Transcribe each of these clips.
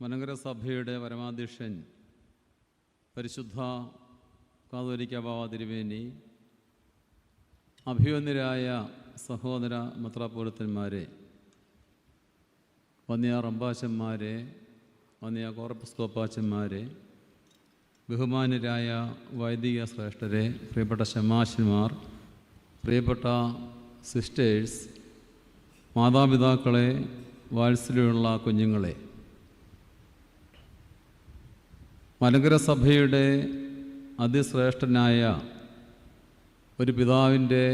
മലങ്കര സഭയുടെ പരമാധ്യക്ഷൻ പരിശുദ്ധ കാതോലിക്ക ബാവ തിരുവേനി അഭിവന്യരായ സഹോദര മത്രാപൂരത്തന്മാരെ വന്നിയ റമ്പാച്ചന്മാരെ വന്നിയ കോർപ്പസ്കോപ്പാച്ചന്മാരെ ബഹുമാന്യരായ വൈദിക ശ്രേഷ്ഠരെ പ്രിയപ്പെട്ട ശമാശന്മാർ പ്രിയപ്പെട്ട സിസ്റ്റേഴ്സ് മാതാപിതാക്കളെ വാത്സല്യമുള്ള കുഞ്ഞുങ്ങളെ മലങ്കര സഭയുടെ അതിശ്രേഷ്ഠനായ ഒരു പിതാവിന്റെ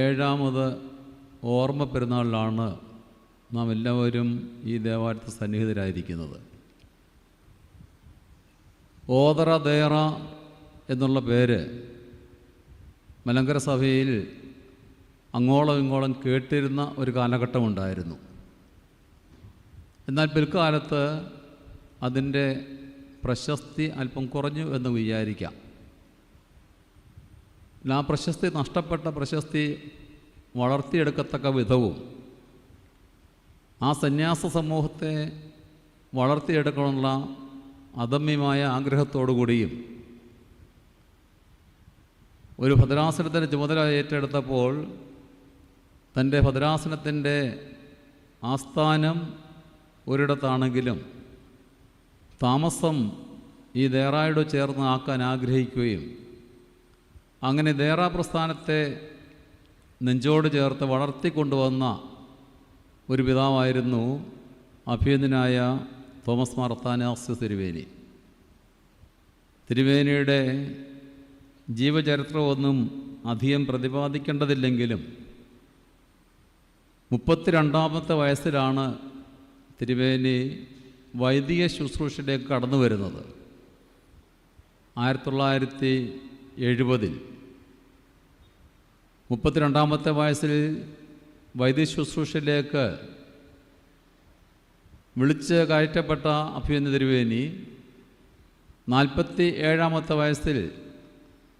ഏഴാമത് ഓർമ്മ പെരുന്നാളിലാണ് നാം എല്ലാവരും ഈ ദേവാലയത്തിൽ സന്നിഹിതരായിരിക്കുന്നത്. ഓതറ ദേറ എന്നുള്ള പേര് മലങ്കര സഭയിൽ അങ്ങോളം ഇങ്ങോളം കേട്ടിരുന്ന ഒരു കാലഘട്ടമുണ്ടായിരുന്നു. എന്നാൽ പിൽക്കാലത്ത് അതിന്റെ പ്രശസ്തി അല്പം കുറഞ്ഞു എന്ന് വിചാരിക്കാം. ആ പ്രശസ്തി നഷ്ടപ്പെട്ട പ്രശസ്തി വളർത്തിയെടുക്കത്തക്ക വിധവും ആ സന്യാസ സമൂഹത്തെ വളർത്തിയെടുക്കാനുള്ള അദമ്യമായ ആഗ്രഹത്തോടു കൂടിയും ഒരു ഭദ്രാസനത്തിന്റെ ചുമതല ഏറ്റെടുത്തപ്പോൾ തന്റെ ഭദ്രാസനത്തിന്റെ ആസ്ഥാനം ഒരിടത്താണെങ്കിലും താമസം ഈ ദേറായോട് ചേർന്ന് ആക്കാൻ ആഗ്രഹിക്കുകയും അങ്ങനെ ദേറ പ്രസ്ഥാനത്തെ നെഞ്ചോട് ചേർത്ത് വളർത്തിക്കൊണ്ടുവന്ന ഒരു പിതാവായിരുന്നു അഭ്യന്തനായ തോമസ് മാർത്താനാസ് തിരുവേനി. തിരുവേനിയുടെ ജീവചരിത്രമൊന്നും അധികം പ്രതിപാദിക്കേണ്ടതില്ലെങ്കിലും മുപ്പത്തിരണ്ടാമത്തെ വയസ്സിലാണ് തിരുവേനി വൈദിക ശുശ്രൂഷയിലേക്ക് കടന്നു വരുന്നത് ആയിരത്തി തൊള്ളായിരത്തി എഴുപതിൽ. മുപ്പത്തിരണ്ടാമത്തെ വയസ്സിൽ വൈദ്യ ശുശ്രൂഷയിലേക്ക് വിളിച്ച് കയറ്റപ്പെട്ട അഭിയന്യ തിരുവേനി നാൽപ്പത്തി ഏഴാമത്തെ വയസ്സിൽ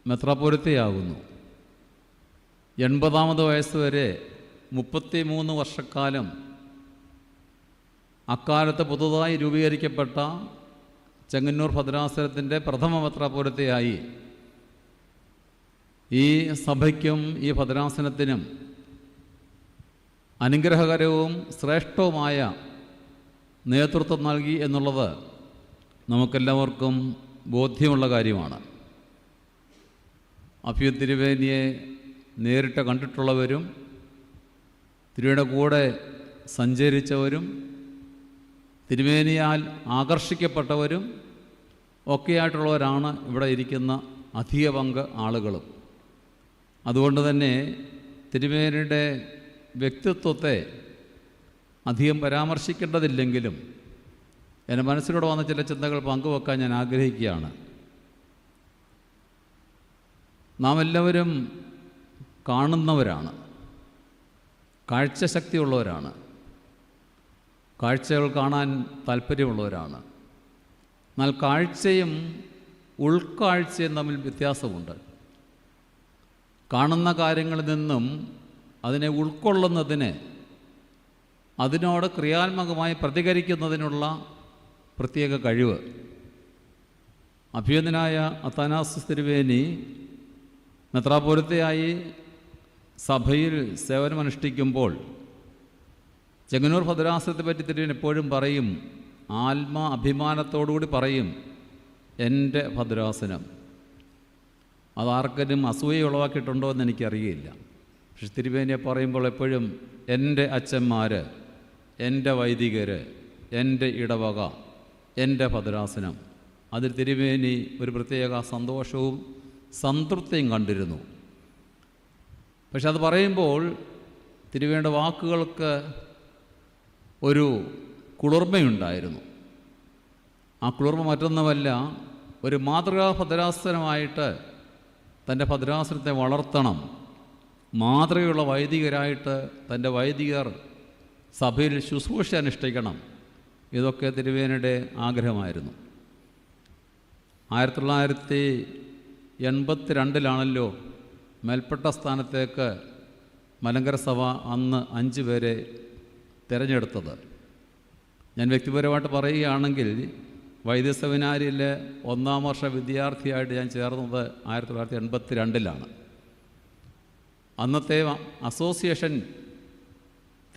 മെത്രാപൂരത്തെയാകുന്നു എൺപതാമത് വയസ്സ് വരെ മുപ്പത്തി മൂന്ന് വർഷക്കാലം അക്കാലത്ത് പുതുതായി രൂപീകരിക്കപ്പെട്ട ചെങ്ങന്നൂർ ഭദ്രാസനത്തിന്റെ പ്രഥമ പത്രപൂരത്തെയായി ഈ സഭയ്ക്കും ഈ ഭദ്രാസനത്തിനും അനുഗ്രഹകരവും ശ്രേഷ്ഠവുമായ നേതൃത്വം നൽകി എന്നുള്ളത് നമുക്കെല്ലാവർക്കും ബോധ്യമുള്ള കാര്യമാണ്. അഭ്യു തിരുവേനിയെ നേരിട്ട് കണ്ടിട്ടുള്ളവരും തിരുവയുടെ കൂടെ സഞ്ചരിച്ചവരും തിരുവേനിയാൽ ആകർഷിക്കപ്പെട്ടവരും ഒക്കെയായിട്ടുള്ളവരാണ് ഇവിടെ ഇരിക്കുന്ന അധിക പങ്ക് ആളുകളും. അതുകൊണ്ട് തന്നെ തിരുമേനിയുടെ വ്യക്തിത്വത്തെ അധികം പരാമർശിക്കേണ്ടതില്ലെങ്കിലും എന്റെ മനസ്സിലൂടെ വന്ന ചില ചിന്തകൾ പങ്കുവെക്കാൻ ഞാൻ ആഗ്രഹിക്കുകയാണ്. നാം എല്ലാവരും കാണുന്നവരാണ്. കാഴ്ചശക്തിയുള്ളവരാണ്. കാഴ്ചകൾ കാണാൻ താല്പര്യമുള്ളവരാണ്. എന്നാൽ കാഴ്ചയും ഉൾക്കാഴ്ചയും തമ്മിൽ വ്യത്യാസമുണ്ട്. കാണുന്ന കാര്യങ്ങളിൽ നിന്നും അതിനെ ഉൾക്കൊള്ളുന്നതിന് അതിനോട് ക്രിയാത്മകമായി പ്രതികരിക്കുന്നതിനുള്ള പ്രത്യേക കഴിവ്. അഭ്യന്തനായ അത്താനാസ് തിരുവേനി മെത്രാപുരത്തെയായി സഭയിൽ സേവനമനുഷ്ഠിക്കുമ്പോൾ ചെങ്ങന്നൂർ ഭദ്രാസനത്തെ പറ്റി തിരുവൻ എപ്പോഴും പറയും ആത്മ അഭിമാനത്തോടുകൂടി പറയും എന്റെ ഭദ്രാസനം അതാർക്കും അസൂയ ഉളവാക്കിയിട്ടുണ്ടോ എന്ന് എനിക്കറിയില്ല. പക്ഷെ തിരുവേനിയെ പറയുമ്പോൾ എപ്പോഴും എന്റെ അച്ഛന്മാർ എന്റെ വൈദികർ എന്റെ ഇടവക എന്റെ ഭദ്രാസനം. അതിൽ തിരുവേനി ഒരു പ്രത്യേക സന്തോഷവും സംതൃപ്തിയും കണ്ടിരുന്നു. പക്ഷെ അത് പറയുമ്പോൾ തിരുവേണ്ട വാക്കുകൾക്ക് ഒരു കുളിർമയുണ്ടായിരുന്നു. ആ കുളിർമ മറ്റൊന്നുമല്ല ഒരു മാതൃകാ ഭദ്രാസനമായിട്ട് തന്റെ ഭദ്രാസനത്തെ വളർത്തണം. മാതൃകയുള്ള വൈദികരായിട്ട് തന്റെ വൈദികർ സഭയിൽ ശുശ്രൂഷ അനുഷ്ഠിക്കണം. ഇതൊക്കെ തിരുവേനയുടെ ആഗ്രഹമായിരുന്നു. ആയിരത്തി തൊള്ളായിരത്തി എൺപത്തി രണ്ടിലാണല്ലോ മേൽപ്പെട്ട സ്ഥാനത്തേക്ക് മലങ്കര സഭ അന്ന് അഞ്ച് പേരെ തിരഞ്ഞെടുത്തത്. ഞാൻ വ്യക്തിപരമായിട്ട് പറയുകയാണെങ്കിൽ വൈദ്യ സെമിനാരിയിലെ ഒന്നാം വർഷ വിദ്യാർത്ഥിയായിട്ട് ഞാൻ ചേർന്നത് ആയിരത്തി തൊള്ളായിരത്തി എൺപത്തി രണ്ടിലാണ് അന്നത്തെ association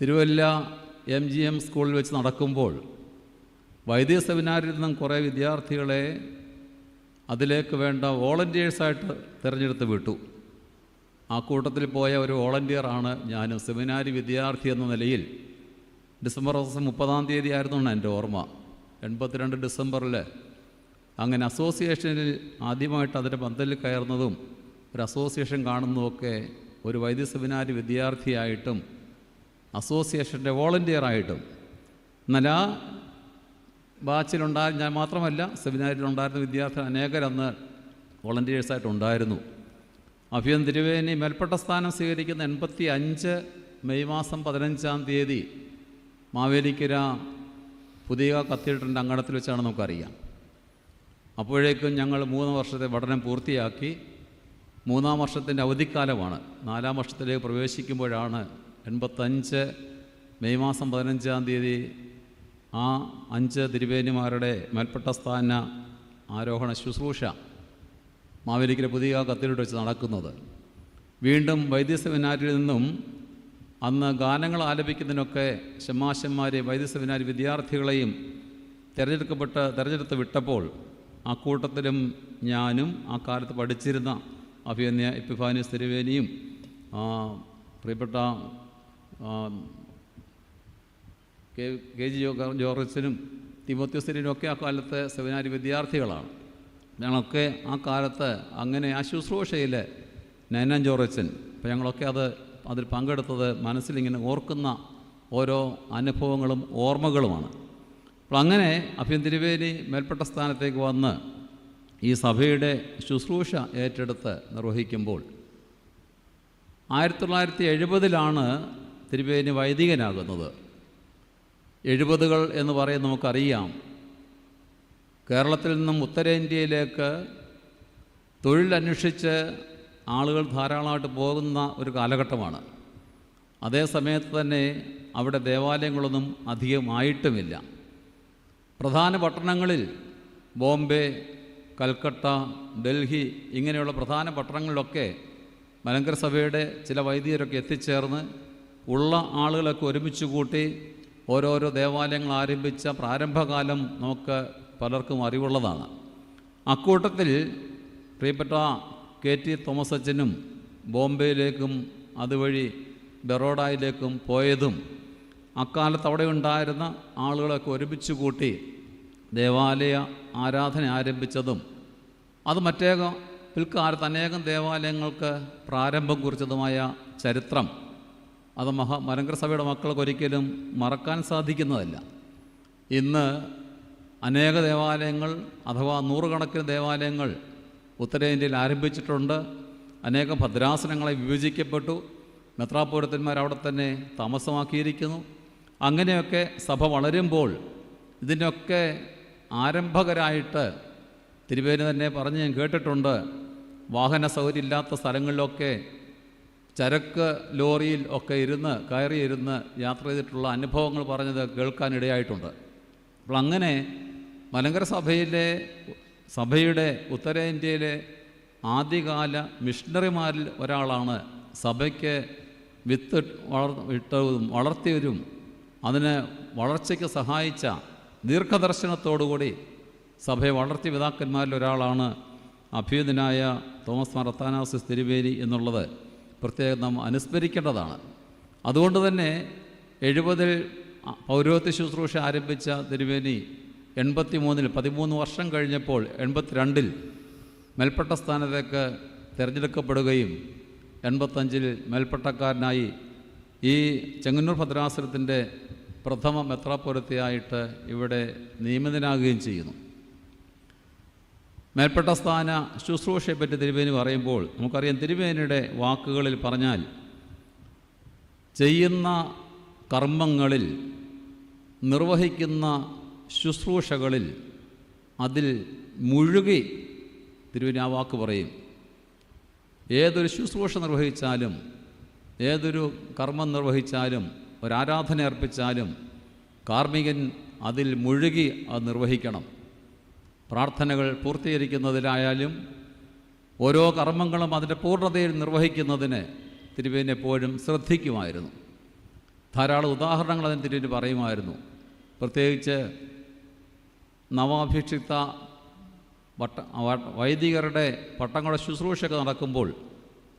Thiruvalla M G M സ്കൂളിൽ വെച്ച് നടക്കുമ്പോൾ വൈദ്യ സെമിനാരിൽ നിന്നും കുറേ വിദ്യാർത്ഥികളെ അതിലേക്ക് വേണ്ട വോളണ്ടിയേഴ്സായിട്ട് തിരഞ്ഞെടുത്ത് വിട്ടു. ആ കൂട്ടത്തിൽ പോയ ഒരു വോളണ്ടിയറാണ് ഞാനും. സെമിനാരി വിദ്യാർത്ഥി എന്ന നിലയിൽ ഡിസംബർ മാസം മുപ്പതാം തീയതി ആയിരുന്നു എന്റെ ഓർമ്മ. എൺപത്തിരണ്ട് ഡിസംബറിൽ അങ്ങനെ അസോസിയേഷനിൽ ആദ്യമായിട്ട് അതിന്റെ പന്തലിൽ കയറുന്നതും ഒരു അസോസിയേഷൻ കാണുന്നതുമൊക്കെ ഒരു വൈദ്യ സെമിനാരി വിദ്യാർത്ഥിയായിട്ടും അസോസിയേഷന്റെ വോളണ്ടിയറായിട്ടും എന്നാൽ ആ ബാച്ചിലുണ്ടായ ഞാൻ മാത്രമല്ല സെമിനാരിലുണ്ടായിരുന്ന വിദ്യാർത്ഥി അനേകരന്ന് വോളണ്ടിയേഴ്സായിട്ടുണ്ടായിരുന്നു അഭ്യം തിരുവേനി മേൽപ്പെട്ട സ്ഥാനം സ്വീകരിക്കുന്ന എൺപത്തി അഞ്ച് മെയ് മാസം പതിനഞ്ചാം തീയതി മാവേലിക്കര പുതിയ കത്തീഡ്രലിന്റെ അങ്കണത്തിൽ വെച്ചാണ് നമുക്കറിയാം. അപ്പോഴേക്കും ഞങ്ങൾ മൂന്ന് വർഷത്തെ പഠനം പൂർത്തിയാക്കി. മൂന്നാം വർഷത്തിന്റെ അവധിക്കാലമാണ്. നാലാം വർഷത്തിലേക്ക് പ്രവേശിക്കുമ്പോഴാണ് എൺപത്തഞ്ച് മെയ് മാസം പതിനഞ്ചാം തീയതി ആ അഞ്ച് തിരുവേനിമാരുടെ മേൽപ്പെട്ട സ്ഥാന ആരോഹണ ശുശ്രൂഷ മാവേലിക്കര പുതിയ കത്തീഡ്രൽ വെച്ച് നടക്കുന്നത്. വീണ്ടും വൈദ്യ സെമിനാരിൽ നിന്നും അന്ന് ഗാനങ്ങൾ ആലപിക്കുന്നതിനൊക്കെ ഷമാശന്മാരെ വൈദ്യ സെമിനാരി വിദ്യാർത്ഥികളെയും തിരഞ്ഞെടുക്കപ്പെട്ട് തിരഞ്ഞെടുത്ത് വിട്ടപ്പോൾ ആ കൂട്ടത്തിലും ഞാനും ആ കാലത്ത് പഠിച്ചിരുന്ന അഭിയന്യ എപ്പിഫാനിയസ് തിരുവേനിയും ആ, പ്രിയപ്പെട്ട കെ കെ ജി ജോർജസിനും തിമോത്യോസിനും ഒക്കെ ആ കാലത്തെ സെമിനാരി വിദ്യാർത്ഥികളാണ്. ഞങ്ങളൊക്കെ ആ കാലത്ത് അങ്ങനെ ആ ശുശ്രൂഷയിൽ നൈനാൻ ജോർജൻ അപ്പോൾ ഞങ്ങളൊക്കെ അത് അതിൽ പങ്കെടുത്തത് മനസ്സിലിങ്ങനെ ഓർക്കുന്ന ഓരോ അനുഭവങ്ങളും ഓർമ്മകളുമാണ്. അപ്പോൾ അങ്ങനെ അഭ്യൻ തിരുവേലി മേൽപ്പെട്ട സ്ഥാനത്തേക്ക് വന്ന് ഈ സഭയുടെ ശുശ്രൂഷ ഏറ്റെടുത്ത് നിർവഹിക്കുമ്പോൾ ആയിരത്തി തൊള്ളായിരത്തി എഴുപതിലാണ് തിരുവേലി വൈദികനാകുന്നത്. എഴുപതുകൾ എന്ന് പറയുന്നത് നമുക്കറിയാം. കേരളത്തിൽ നിന്നും ഉത്തരേന്ത്യയിലേക്ക് തൊഴിലന്വേഷിച്ച് ആളുകൾ ധാരാളമായിട്ട് പോകുന്ന ഒരു കാലഘട്ടമാണ്. അതേ സമയത്ത് തന്നെ അവിടെ ദേവാലയങ്ങളൊന്നും അധികമായിട്ടുമില്ല. പ്രധാന പട്ടണങ്ങളിൽ ബോംബെ കൽക്കട്ട ഡൽഹി ഇങ്ങനെയുള്ള പ്രധാന പട്ടണങ്ങളിലൊക്കെ മലങ്കര സഭയുടെ ചില വൈദികരൊക്കെ എത്തിച്ചേർന്ന് ഉള്ള ആളുകളൊക്കെ ഒരുമിച്ച് കൂട്ടി ഓരോരോ ദേവാലയങ്ങൾ ആരംഭിച്ച പ്രാരംഭകാലം നമുക്ക് പലർക്കും അറിവുള്ളതാണ്. അക്കൂട്ടത്തിൽ പ്രിയപ്പെട്ട കെ ടി തോമസ് അച്ഛനും ബോംബെയിലേക്കും അതുവഴി ബറോഡയിലേക്കും പോയതും അക്കാലത്ത് അവിടെ ഉണ്ടായിരുന്ന ആളുകളൊക്കെ ഒരുമിച്ച് കൂട്ടി ദേവാലയ ആരാധന ആരംഭിച്ചതും അത് മറ്റേകം പിൽക്കാലത്ത് അനേകം ദേവാലയങ്ങൾക്ക് പ്രാരംഭം കുറിച്ചതുമായ ചരിത്രം. അത് മഹാ മലങ്കര സഭയുടെ മക്കൾക്ക് ഒരിക്കലും മറക്കാൻ സാധിക്കുന്നതല്ല. ഇന്ന് അനേക ദേവാലയങ്ങൾ അഥവാ നൂറുകണക്കിന് ദേവാലയങ്ങൾ ഉത്തരേന്ത്യയിൽ ആരംഭിച്ചിട്ടുണ്ട്. അനേകം ഭദ്രാസനങ്ങളെ വിഭജിക്കപ്പെട്ടു. മെത്രാപൂരത്തന്മാർ അവിടെ തന്നെ താമസമാക്കിയിരിക്കുന്നു. അങ്ങനെയൊക്കെ സഭ വളരുമ്പോൾ ഇതിനൊക്കെ ആരംഭകരായിട്ട് തിരുവേനി തന്നെ പറഞ്ഞ് ഞാൻ കേട്ടിട്ടുണ്ട്. വാഹന സൗകര്യം ഇല്ലാത്ത സ്ഥലങ്ങളിലൊക്കെ ചരക്ക് ലോറിയിൽ ഒക്കെ ഇരുന്ന് കയറി ഇരുന്ന് യാത്ര ചെയ്തിട്ടുള്ള അനുഭവങ്ങൾ പറഞ്ഞത് കേൾക്കാനിടയായിട്ടുണ്ട് അപ്പോൾ അങ്ങനെ മലങ്കര സഭയിലെ സഭയുടെ ഉത്തരേന്ത്യയിലെ ആദ്യകാല മിഷണറിമാരിൽ ഒരാളാണ്. സഭയ്ക്ക് വിത്ത് വളർ ഇട്ടതും വളർത്തിയവരും അതിന് വളർച്ചയ്ക്ക് സഹായിച്ച ദീർഘദർശനത്തോടുകൂടി സഭയെ വളർത്തിയ പിതാക്കന്മാരിൽ ഒരാളാണ് അഭ്യുതനായ തോമസ് മറത്താനാസിസ് തിരുവേലി എന്നുള്ളത് പ്രത്യേകം നാം അനുസ്മരിക്കേണ്ടതാണ്. അതുകൊണ്ട് തന്നെ എഴുപതിൽ പൗരോഹിത്യ ശുശ്രൂഷ ആരംഭിച്ച തിരുവേനി എൺപത്തി മൂന്നിൽ പതിമൂന്ന് വർഷം കഴിഞ്ഞപ്പോൾ എൺപത്തിരണ്ടിൽ മേൽപ്പെട്ട സ്ഥാനത്തേക്ക് തിരഞ്ഞെടുക്കപ്പെടുകയും എൺപത്തഞ്ചിൽ മേൽപ്പെട്ടക്കാരനായി ഈ ചെങ്ങന്നൂർ ഭദ്രാസനത്തിന്റെ പ്രഥമ മെത്രാപുരത്തെയായിട്ട് ഇവിടെ നിയമിതനാകുകയും ചെയ്യുന്നു. മേൽപ്പെട്ട സ്ഥാന ശുശ്രൂഷയെപ്പറ്റി തിരുവേനി പറയുമ്പോൾ നമുക്കറിയാം തിരുവേനിയുടെ വാക്കുകളിൽ പറഞ്ഞാൽ ചെയ്യുന്ന കർമ്മങ്ങളിൽ നിർവഹിക്കുന്ന ശുശ്രൂഷകളിൽ അതിൽ മുഴുകി തിരുവിനാവാക്ക് പറയും. ഏതൊരു ശുശ്രൂഷ നിർവഹിച്ചാലും ഏതൊരു കർമ്മം നിർവഹിച്ചാലും ഒരാരാധന അർപ്പിച്ചാലും കാർമ്മികൻ അതിൽ മുഴുകി അത് നിർവഹിക്കണം. പ്രാർത്ഥനകൾ പൂർത്തീകരിക്കുന്നതിലായാലും ഓരോ കർമ്മങ്ങളും അതിന്റെ പൂർണതയിൽ നിർവഹിക്കുന്നതിന് തിരുവേനെപ്പോഴും ശ്രദ്ധിക്കുമായിരുന്നു. ധാരാളം ഉദാഹരണങ്ങൾ അതിന് തിരുവിന് പറയുമായിരുന്നു. പ്രത്യേകിച്ച് നവാഭിക്ഷിക്ത വട്ട വ- വൈദികരുടെ പട്ടങ്ങളുടെ ശുശ്രൂഷയൊക്കെ നടക്കുമ്പോൾ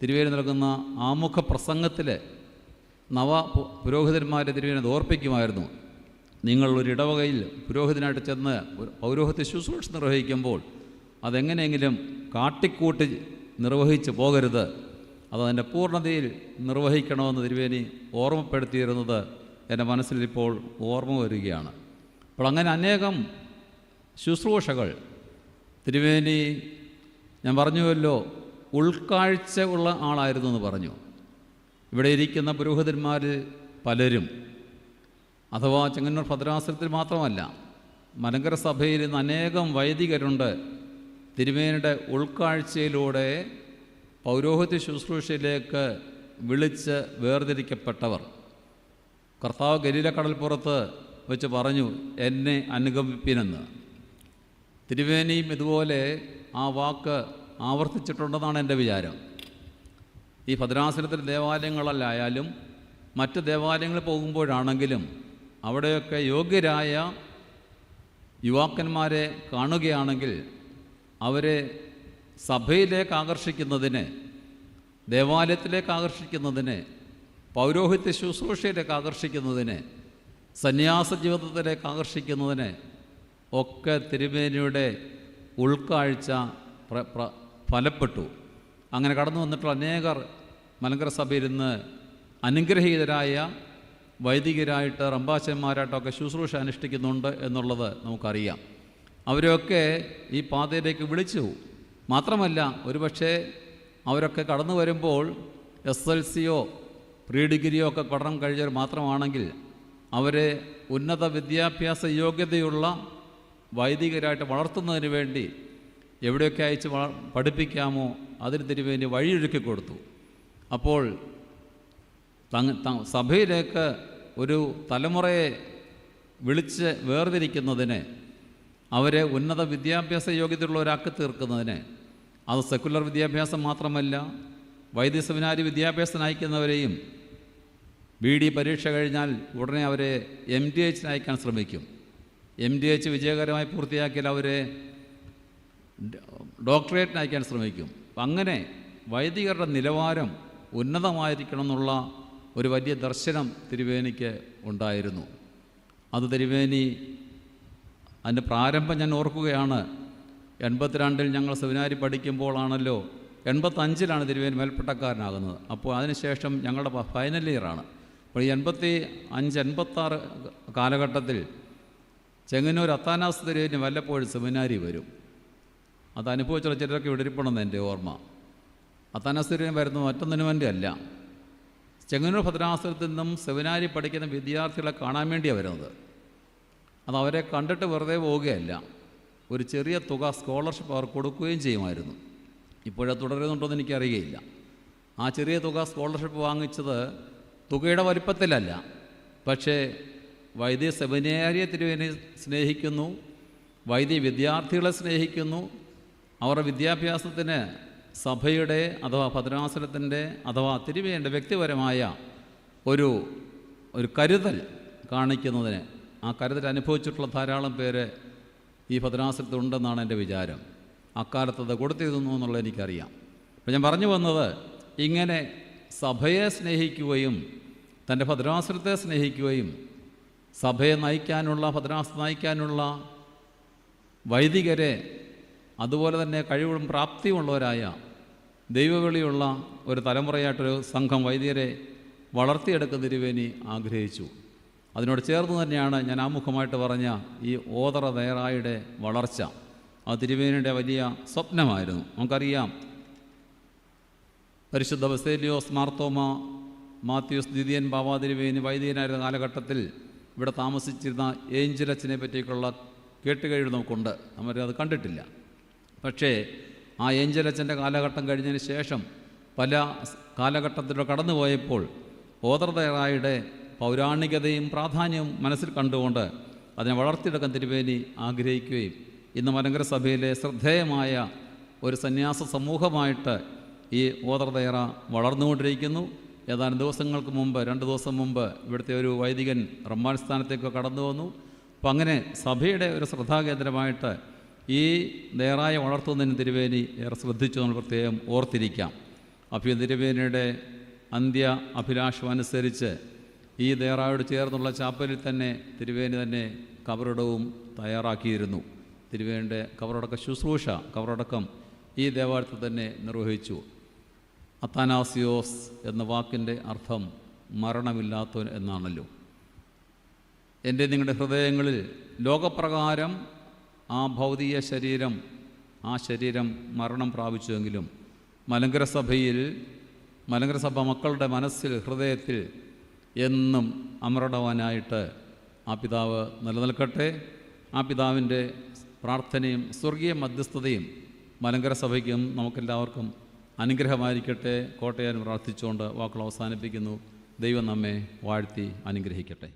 തിരുവേലി നൽകുന്ന ആമുഖ പ്രസംഗത്തിൽ നവ പുരോഹിതന്മാരെ തിരുവേലി ഓർപ്പിക്കുമായിരുന്നു. നിങ്ങൾ ഒരു ഇടവകയിൽ പുരോഹിതനായിട്ട് ചെന്ന് പൗരോഹിത്യ ശുശ്രൂഷ നിർവഹിക്കുമ്പോൾ അതെങ്ങനെയെങ്കിലും കാട്ടിക്കൂട്ടി നിർവഹിച്ച് പോകരുത്. അത് അതിന്റെ പൂർണതയിൽ നിർവഹിക്കണമെന്ന് തിരുവേനി ഓർമ്മപ്പെടുത്തിയിരുന്നത് എന്റെ മനസ്സിൽ ഇപ്പോൾ ഓർമ്മ വരികയാണ്. അപ്പോൾ അങ്ങനെ അനേകം ശുശ്രൂഷകൾ. തിരുവേനി ഞാൻ പറഞ്ഞുവല്ലോ ഉൾക്കാഴ്ച ഉള്ള ആളായിരുന്നു എന്ന് പറഞ്ഞു. ഇവിടെ ഇരിക്കുന്ന പുരോഹിതന്മാരിൽ പലരും അഥവാ ചെങ്ങന്നൂർ ഭദ്രാസനത്തിൽ മാത്രമല്ല മലങ്കര സഭയിൽ ഇന്ന് അനേകം വൈദികരുണ്ട്. തിരുമേനിയുടെ ഉൾക്കാഴ്ചയിലൂടെ പൗരോഹിത്യ ശുശ്രൂഷയിലേക്ക് വിളിച്ച് വേർതിരിക്കപ്പെട്ടവർ. കർത്താവ് ഗലീല കടൽപ്പുറത്ത് വെച്ച് പറഞ്ഞു എന്നെ അനുഗമിപ്പിനെന്ന് തിരുവേനിയും ഇതുപോലെ ആ വാക്ക് ആവർത്തിച്ചിട്ടുണ്ടെന്നാണ് എന്റെ വിചാരം. ഈ ഭദ്രാസനത്തിലെ ദേവാലയങ്ങളല്ലായാലും മറ്റ് ദേവാലയങ്ങളിൽ പോകുമ്പോഴാണെങ്കിലും അവിടെയൊക്കെ യോഗ്യരായ യുവാക്കന്മാരെ കാണുകയാണെങ്കിൽ അവരെ സഭയിലേക്ക് ആകർഷിക്കുന്നതിന് ദേവാലയത്തിലേക്ക് ആകർഷിക്കുന്നതിന് പൗരോഹിത്യ ശുശ്രൂഷയിലേക്ക് ആകർഷിക്കുന്നതിന് സന്യാസ ജീവിതത്തിലേക്ക് ആകർഷിക്കുന്നതിന് ഒക്കെ തിരുമേനിയുടെ ഉൾക്കാഴ്ച ഫലപ്പെട്ടു. അങ്ങനെ കടന്നു വന്നിട്ടുള്ള അനേകർ മലങ്കര സഭയിൽ ഇന്ന് അനുഗ്രഹീതരായ വൈദികരായിട്ട് റംബാശന്മാരായിട്ടൊക്കെ ശുശ്രൂഷ അനുഷ്ഠിക്കുന്നുണ്ട് എന്നുള്ളത് നമുക്കറിയാം. അവരെയൊക്കെ ഈ പാതയിലേക്ക് വിളിച്ചു. മാത്രമല്ല ഒരുപക്ഷെ അവരൊക്കെ കടന്നു വരുമ്പോൾ എസ് എൽ സിയോ പ്രീ ഡിഗ്രിയോ ഒക്കെ പഠനം കഴിഞ്ഞവർ മാത്രമാണെങ്കിൽ അവരെ ഉന്നത വിദ്യാഭ്യാസ യോഗ്യതയുള്ള വൈദികരായിട്ട് വളർത്തുന്നതിന് വേണ്ടി എവിടെയൊക്കെ അയച്ച് പഠിപ്പിക്കാമോ അതിന് തിരുവേണ്ടി വഴിയൊരുക്കി കൊടുത്തു. അപ്പോൾ സഭയിലേക്ക് ഒരു തലമുറയെ വിളിച്ച് വേർതിരിക്കുന്നതിന് അവരെ ഉന്നത വിദ്യാഭ്യാസ യോഗ്യതയുള്ളവരാക്കി തീർക്കുന്നതിന് അത് സെക്കുലർ വിദ്യാഭ്യാസം മാത്രമല്ല വൈദ്യ സെമിനാരി വിദ്യാഭ്യാസം നയിക്കുന്നവരെയും ബി ഡി പരീക്ഷ കഴിഞ്ഞാൽ ഉടനെ അവരെ എം ഡി എച്ചിന് ശ്രമിക്കും. എം ഡി എച്ച് വിജയകരമായി പൂർത്തിയാക്കിയാൽ അവരെ ഡോക്ടറേറ്റിന് അയക്കാൻ ശ്രമിക്കും. അങ്ങനെ വൈദികരുടെ നിലവാരം ഉന്നതമായിരിക്കണം എന്നുള്ള ഒരു വലിയ ദർശനം തിരുവേനിക്ക് ഉണ്ടായിരുന്നു. അത് തിരുവേനി അതിന്റെ പ്രാരംഭം ഞാൻ ഓർക്കുകയാണ്. എൺപത്തിരണ്ടിൽ ഞങ്ങൾ സെമിനാരി പഠിക്കുമ്പോഴാണല്ലോ എൺപത്തഞ്ചിലാണ് തിരുവേനി മേൽപ്പെട്ടക്കാരനാകുന്നത്. അപ്പോൾ അതിനുശേഷം ഞങ്ങളുടെ ഫൈനൽ ഇയറാണ്. അപ്പോൾ ഈ എൺപത്തി അഞ്ച് എൺപത്താറ് കാലഘട്ടത്തിൽ ചെങ്ങന്നൂർ അത്താനാസ് തിരുവേനി വല്ലപ്പോഴും സെമിനാരി വരും. അത് അനുഭവിച്ചുള്ള ചിലരൊക്കെ വിടരിപ്പണമെന്ന് എന്റെ ഓർമ്മ. അത്താനാസ് തെരുവിന് വരുന്നത് മറ്റൊന്നിനു വേണ്ടി അല്ല. ചെങ്ങന്നൂർ ഭദ്രാസനത്തിൽ നിന്നും സെമിനാരി പഠിക്കുന്ന വിദ്യാർത്ഥികളെ കാണാൻ വേണ്ടിയാണ് വരുന്നത്. അത് അവരെ കണ്ടിട്ട് വെറുതെ പോവുകയല്ല. ഒരു ചെറിയ തുക സ്കോളർഷിപ്പ് അവർ കൊടുക്കുകയും ചെയ്യുമായിരുന്നു. ഇപ്പോഴത് തുടരുന്നുണ്ടോയെന്ന് എനിക്കറിയുകയില്ല ആ ചെറിയ തുക സ്കോളർഷിപ്പ് വാങ്ങിച്ചത് തുകയുടെ വലിപ്പത്തിലല്ല. പക്ഷേ വൈദ്യ സെമിനാരിയെ തിരുവേനെ സ്നേഹിക്കുന്നു. വൈദ്യ വിദ്യാർത്ഥികളെ സ്നേഹിക്കുന്നു. അവരുടെ വിദ്യാഭ്യാസത്തിന് സഭയുടെ അഥവാ ഭദ്രാസനത്തിന്റെ അഥവാ തിരുവേന്റെ വ്യക്തിപരമായ ഒരു ഒരു കരുതൽ കാണിക്കുന്നതിന് ആ കരുതൽ അനുഭവിച്ചിട്ടുള്ള ധാരാളം പേര് ഈ ഭദ്രാസനത്തിലുണ്ടെന്നാണ് എന്റെ വിചാരം. അക്കാലത്ത് അത് കൊടുത്തിരുന്നു എന്നുള്ളത് എനിക്കറിയാം. അപ്പം ഞാൻ പറഞ്ഞു വന്നത് ഇങ്ങനെ സഭയെ സ്നേഹിക്കുകയും തന്റെ ഭദ്രാസനത്തെ സ്നേഹിക്കുകയും സഭയെ നയിക്കാനുള്ള ഭദ്രാസനം നയിക്കാനുള്ള വൈദികരെ അതുപോലെ തന്നെ കഴിവും പ്രാപ്തിയുമുള്ളവരായ ദൈവവിളിയുള്ള ഒരു തലമുറയായിട്ടൊരു സംഘം വൈദികരെ വളർത്തിയെടുക്കുന്ന തിരുവേനി ആഗ്രഹിച്ചു. അതിനോട് ചേർന്ന് തന്നെയാണ് ഞാൻ ആമുഖമായിട്ട് പറഞ്ഞ ഈ ഓതറ നേറായുടെ വളർച്ച. ആ തിരുവേനിയുടെ വലിയ സ്വപ്നമായിരുന്നു. നമുക്കറിയാം. പരിശുദ്ധ ബസേലിയോസ് മാർത്തോമ മാത്യൂസ് ദിദിയൻ ബാബാ തിരുവേനി വൈദികനായിരുന്ന കാലഘട്ടത്തിൽ ഇവിടെ താമസിച്ചിരുന്ന ഏഞ്ചലച്ചനെ പറ്റിയൊക്കെയുള്ള കേട്ടുകഴിവ് നമുക്കുണ്ട്. നമ്മൾ അത് കണ്ടിട്ടില്ല. പക്ഷേ ആ ഏഞ്ചലച്ചന്റെ കാലഘട്ടം കഴിഞ്ഞതിന് ശേഷം പല കാലഘട്ടത്തിലൂടെ കടന്നുപോയപ്പോൾ ഓതർദയറായുടെ പൗരാണികതയും പ്രാധാന്യവും മനസ്സിൽ കണ്ടുകൊണ്ട് അതിനെ വളർത്തിയെടുക്കാൻ തിരുവേനി ആഗ്രഹിക്കുകയും ഇന്ന് മലങ്കര സഭയിലെ ശ്രദ്ധേയമായ ഒരു സന്യാസ സമൂഹമായിട്ട് ഈ ഓതർദയറ വളർന്നുകൊണ്ടിരിക്കുന്നു. ഏതാനും ദിവസങ്ങൾക്ക് മുമ്പ് രണ്ട് ദിവസം മുമ്പ് ഇവിടുത്തെ ഒരു വൈദികൻ റമ്മാൻ സ്ഥാനത്തേക്ക് കടന്നു വന്നു. അപ്പം അങ്ങനെ സഭയുടെ ഒരു ശ്രദ്ധാകേന്ദ്രമായിട്ട് ഈ നേറായ വളർത്തുന്നതിന് തിരുവേനി ഏറെ ശ്രദ്ധിച്ചു നമ്മൾ പ്രത്യേകം ഓർത്തിരിക്കാം. അപ്പോൾ ഈ തിരുവേനിയുടെ അന്ത്യ അഭിലാഷം അനുസരിച്ച് ഈ ദേറായോട് ചേർന്നുള്ള ചാപ്പലിൽ തന്നെ തിരുവേനി തന്നെ കബറിടവും തയ്യാറാക്കിയിരുന്നു. തിരുവേനിയുടെ കബറടക്ക ശുശ്രൂഷ കബറടക്കം ഈ ദേവാലയത്തിൽ തന്നെ നിർവഹിച്ചു. അത്താനാസിയോസ് എന്ന വാക്കിന്റെ അർത്ഥം മരണമില്ലാത്തവൻ എന്നാണല്ലോ. എന്റെ നിങ്ങളുടെ ഹൃദയങ്ങളിൽ ലോകപ്രകാരം ആ ഭൗതിക ശരീരം ആ ശരീരം മരണം പ്രാപിച്ചുവെങ്കിലും മലങ്കര സഭയിൽ മലങ്കര സഭ മക്കളുടെ മനസ്സിൽ ഹൃദയത്തിൽ എന്നും അമരടവാനായിട്ട് ആ പിതാവ് നിലനിൽക്കട്ടെ. ആ പിതാവിന്റെ പ്രാർത്ഥനയും സ്വർഗീയ മധ്യസ്ഥതയും മലങ്കര സഭയ്ക്കും നമുക്കെല്ലാവർക്കും അനുഗ്രഹമായിരിക്കട്ടെ. കോട്ടയാൻ പ്രാർത്ഥിച്ചുകൊണ്ട് വാക്കുകൾ അവസാനിപ്പിക്കുന്നു. ദൈവം നമ്മെ വാഴ്ത്തി അനുഗ്രഹിക്കട്ടെ.